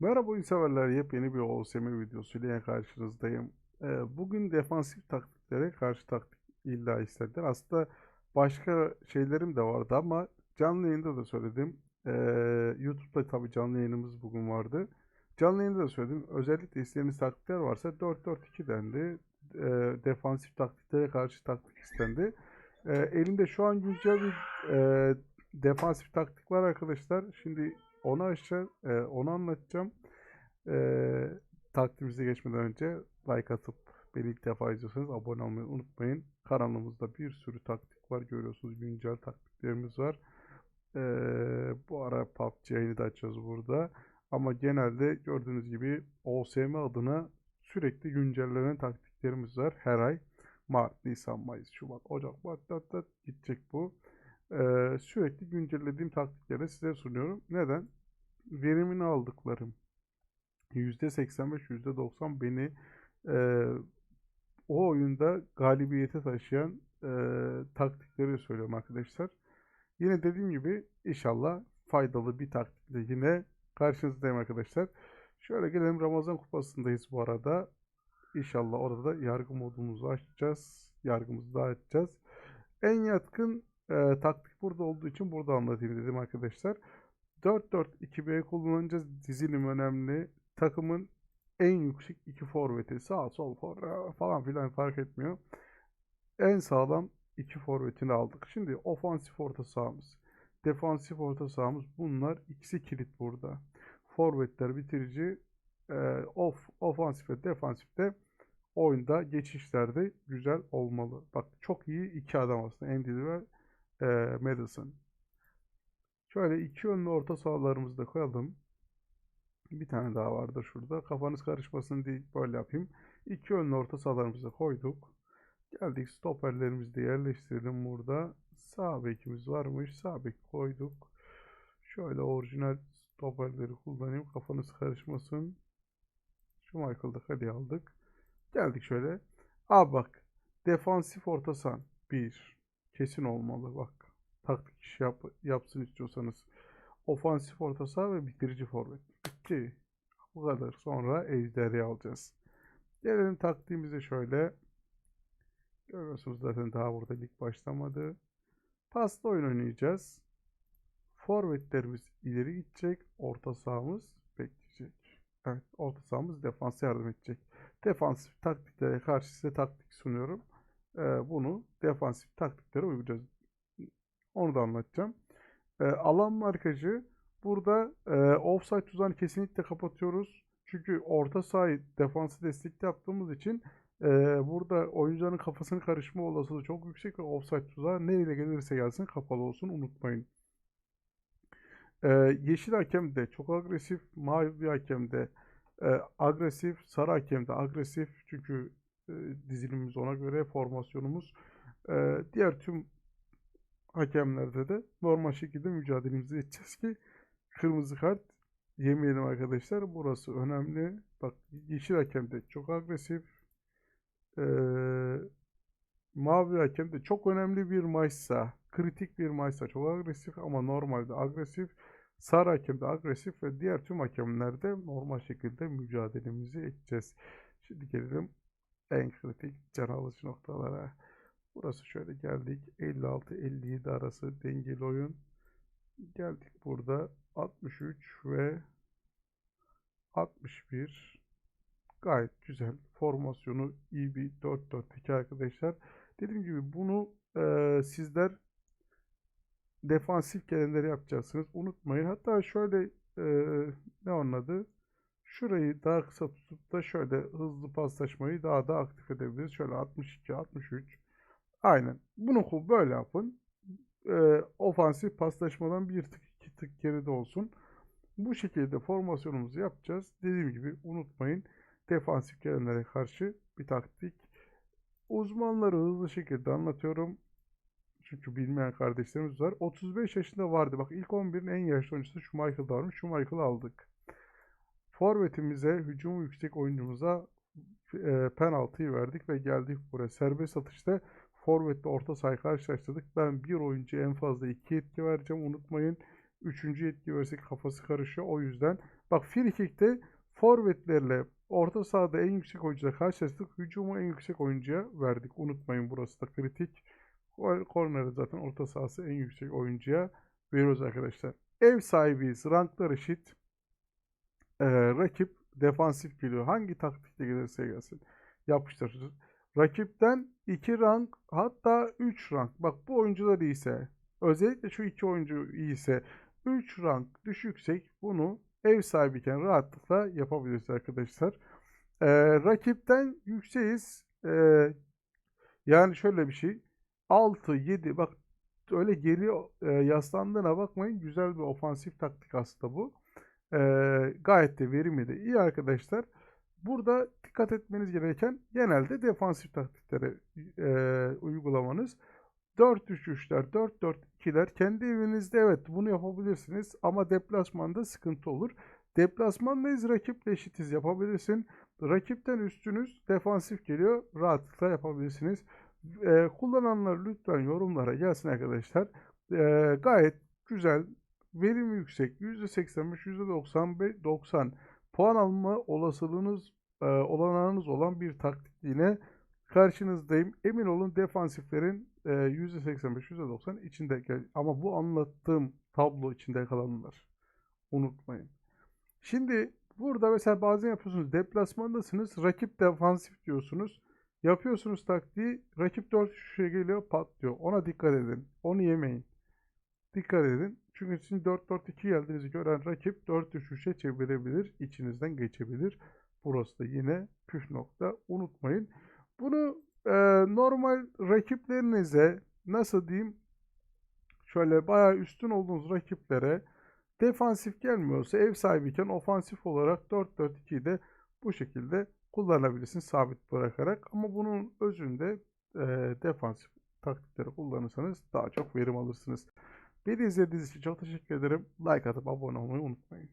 Merhaba oyun severler, yepyeni bir OSM videosuyla yine karşınızdayım. Ee, bugün defansif taktiklere karşı taktik illa istediler. Aslında başka şeylerim de vardı ama canlı yayında da söyledim. Ee, YouTube'da tabii canlı yayınımız bugün vardı. Canlı yayında da söyledim. Özellikle istediğiniz taktikler varsa 4-4-2 dendi. Ee, defansif taktiklere karşı taktik istendi. Elimde şu an güncel bir e, defansif taktik var arkadaşlar. Şimdi onu aşağı, e, onu anlatacağım. E, taktiğimize geçmeden önce like atıp beni ilk defa izliyorsanız abone olmayı unutmayın. Kanalımızda bir sürü taktik var. Görüyorsunuz güncel taktiklerimiz var. E, bu ara PUBG yayını da açacağız burada. Ama genelde gördüğünüz gibi OSM adına sürekli güncellenen taktiklerimiz var her ay. Mart, Nisan, Mayıs, Şubat, Ocak, Mart, Mart, Mart gidecek bu. Sürekli güncellediğim taktikleri size sunuyorum. Neden? Verimini aldıklarım %85, %90 beni e, o oyunda galibiyete taşıyan e, taktikleri söylüyorum arkadaşlar. Yine dediğim gibi inşallah faydalı bir taktikle yine karşınızdayım arkadaşlar. Şöyle gelelim Ramazan kupasındayız bu arada. İnşallah orada da yargı modumuzu açacağız. Yargımızı da açacağız. En yatkın e, taktik burada olduğu için burada anlatayım dedim arkadaşlar. 4-4-2-B kullanacağız. Dizilim önemli. Takımın en yüksek iki forveti sağ sol for falan filan fark etmiyor. En sağlam iki forvetini aldık. Şimdi ofansif orta sahamız, defansif orta sahamız bunlar ikisi kilit burada. Forvetler bitirici, e, off, ofansif ve defansifte oyunda geçişlerde güzel olmalı. Bak çok iyi iki adam aslında. Endil ve e, Madison. Şöyle iki yönlü orta sahalarımızı da koyalım. Bir tane daha vardır şurada. Kafanız karışmasın diye böyle yapayım. İki yönlü orta sahalarımızı koyduk. Geldik stoperlerimizi de yerleştirelim burada. Sağ bekimiz varmış. Sağ bek koyduk. Şöyle orijinal stoperleri kullanayım. Kafanız karışmasın. Şu Michael'da hadi aldık. Geldik şöyle. Abi bak. Defansif orta saha. 1. Kesin olmalı bak. Taktik iş yap, yapsın istiyorsanız. Ofansif orta saha ve bitirici forvet. Bitti. Bu kadar. Sonra ejderi alacağız. Gelelim taktiğimize şöyle. Görüyorsunuz zaten daha burada lig başlamadı. Paslı oyun oynayacağız. Forvetlerimiz ileri gidecek. Orta sahamız bekleyecek. Evet, orta sahamız defansa yardım edecek. Defansif taktiklere karşı size taktik sunuyorum. Bunu defansif taktiklere uygulayacağız. Onu da anlatacağım. Alan markajı burada offside tuzağını kesinlikle kapatıyoruz. Çünkü orta sahayı defansı destekli yaptığımız için burada oyuncuların kafasının karışma olasılığı çok yüksek ve offside tuzağı neyle gelirse gelsin kapalı olsun unutmayın. Yeşil hakem de çok agresif, mavi hakem de agresif, sarı hakem de agresif çünkü e, dizilimimiz ona göre formasyonumuz. E, diğer tüm hakemlerde de normal şekilde mücadelemizi edeceğiz ki kırmızı kart yemeyelim arkadaşlar. Burası önemli. Bak yeşil hakem de çok agresif. Ee, mavi hakem de çok önemli bir maçsa, kritik bir maçsa çok agresif ama normalde agresif. Sarı hakem de agresif ve diğer tüm hakemlerde normal şekilde mücadelemizi edeceğiz. Şimdi gelelim en kritik can alıcı noktalara. Burası şöyle geldik. 56-57 arası dengeli oyun. Geldik burada 63 ve 61 gayet güzel. Formasyonu iyi bir 4-4-2 arkadaşlar. Dediğim gibi bunu e, sizler defansif gelenleri yapacaksınız. Unutmayın. Hatta şöyle e, ne onun adı? Şurayı daha kısa tutup da şöyle hızlı paslaşmayı daha da aktif edebiliriz. Şöyle 62, 63. Aynen. Bunu böyle yapın. E, ofansif paslaşmadan bir tık iki tık geride olsun. Bu şekilde formasyonumuzu yapacağız. Dediğim gibi unutmayın. Defansif gelenlere karşı bir taktik. Uzmanları hızlı şekilde anlatıyorum. Çünkü bilmeyen kardeşlerimiz var. 35 yaşında vardı. Bak ilk 11'in en yaşlı oyuncusu şu Michael varmış. Şu Michael'ı aldık. Forvetimize, hücumu yüksek oyuncumuza e, penaltıyı verdik ve geldik buraya. Serbest atışta forvetle orta sahayı karşılaştırdık. Ben bir oyuncu en fazla iki etki vereceğim. Unutmayın. Üçüncü etki versek kafası karışıyor. O yüzden Bak frikikte forvetlerle orta sahada en yüksek oyuncuya karşılaştık. Hücumu en yüksek oyuncuya verdik. Unutmayın burası da kritik. Korneri zaten orta sahası en yüksek oyuncuya veriyoruz arkadaşlar. Ev sahibiyiz. Ranklar eşit. Ee, rakip defansif geliyor. Hangi taktikte gelirse gelsin. Yapıştırırız. Rakipten 2 rank hatta 3 rank. Bak bu oyuncular iyiyse özellikle şu iki oyuncu iyiyse 3 rank düşüksek bunu ev sahibiyken rahatlıkla yapabiliriz arkadaşlar. Ee, rakipten yükseğiz. Ee, yani şöyle bir şey. 6, 7 bak öyle geri e, yaslandığına bakmayın. Güzel bir ofansif taktik aslında bu. Ee, gayet de verimli de iyi arkadaşlar. Burada dikkat etmeniz gereken genelde defansif taktikleri e, uygulamanız. 4-3-3'ler, 4-4-2'ler kendi evinizde evet bunu yapabilirsiniz ama deplasmanda sıkıntı olur. Deplasmandayız rakiple eşitiz yapabilirsin. Rakipten üstünüz defansif geliyor rahatlıkla yapabilirsiniz. Ee, kullananlar lütfen yorumlara gelsin arkadaşlar. Ee, gayet güzel, verim yüksek, %85, %90, 90 puan alma olasılığınız, e, olanağınız olan bir taktik yine karşınızdayım. Emin olun defansiflerin e, %85, %90 içinde ama bu anlattığım tablo içinde kalanlar. Unutmayın. Şimdi burada mesela bazen yapıyorsunuz deplasmandasınız rakip defansif diyorsunuz. Yapıyorsunuz taktiği rakip 4 şişe geliyor patlıyor. Ona dikkat edin. Onu yemeyin. Dikkat edin. Çünkü sizin 4-4-2 geldiğinizi gören rakip 4-3-3'e çevirebilir. içinizden geçebilir. Burası da yine püf nokta. Unutmayın. Bunu e, normal rakiplerinize nasıl diyeyim şöyle bayağı üstün olduğunuz rakiplere defansif gelmiyorsa ev sahibiyken ofansif olarak 4-4-2'yi de bu şekilde kullanabilirsin sabit bırakarak. Ama bunun özünde e, defansif taktikleri kullanırsanız daha çok verim alırsınız. Beni izlediğiniz için çok teşekkür ederim. Like atıp abone olmayı unutmayın.